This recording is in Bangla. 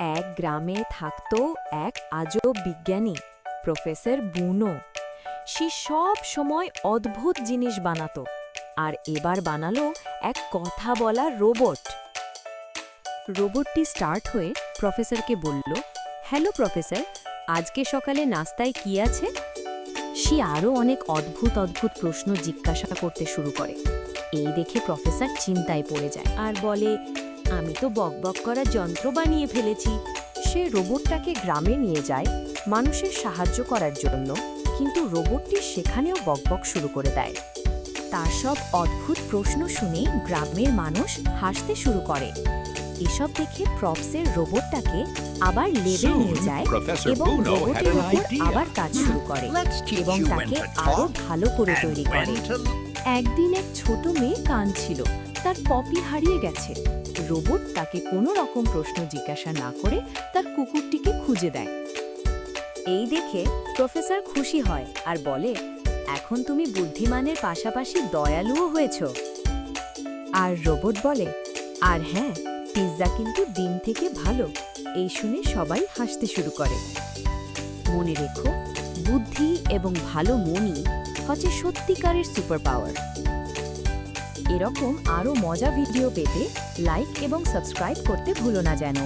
এক গ্রামে থাকতো এক আজব বিজ্ঞানী, প্রফেসর বুনো। সে সব সময় অদ্ভুত জিনিস বানাতো আর এবার বানালো এক কথা বলা রোবট। রোবটটি স্টার্ট হয়ে প্রফেসরকে বলল, হ্যালো প্রফেসর, আজকে সকালে নাস্তায় কি আছে? সে আরও অনেক অদ্ভুত অদ্ভুত প্রশ্ন জিজ্ঞাসা করতে শুরু করে। এই দেখে প্রফেসর চিন্তায় পড়ে যায় আর বলে আমি তো বকবক করা যন্ত্র বানিয়ে ফেলেছি। সে রোবটটাকে গ্রামে নিয়ে যায় মানুষের সাহায্য করার জন্য কিন্তু রোবটটি সেখানেও বকবক শুরু করে দেয়। তার সব অদ্ভুত প্রশ্ন শুনে গ্রামের মানুষ হাসতে শুরু করে। এসব দেখে প্রপসের রোবটটাকে আবার লেবে নিয়ে যায় এবং রোবটের উপর আবার কাজ শুরু করে এবং তাকে আরও ভালো করে তৈরি করে। একদিন এক ছোট মেয়ে কাঁদছিল। তার পপি হারিয়ে গেছে। রোবট তাকে কোনো রকম প্রশ্ন জিজ্ঞাসা না করে তার কুকুরটিকে খুঁজে দেয়। এই দেখে প্রফেসর খুশি হয় আর বলে, এখন তুমি বুদ্ধিমানের পাশাপাশি দয়ালুও হয়েছ। আর রোবট বলে, আর হ্যাঁ পিৎজা কিন্তু ডিম থেকে ভালো। এই শুনে সবাই হাসতে শুরু করে। মনে রেখো, বুদ্ধি এবং ভালো মনই হচ্ছে সত্যিকারের সুপার পাওয়ার এরকম আরও মজা ভিডিও পেতে লাইক এবং সাবস্ক্রাইব করতে ভুলো না যেন।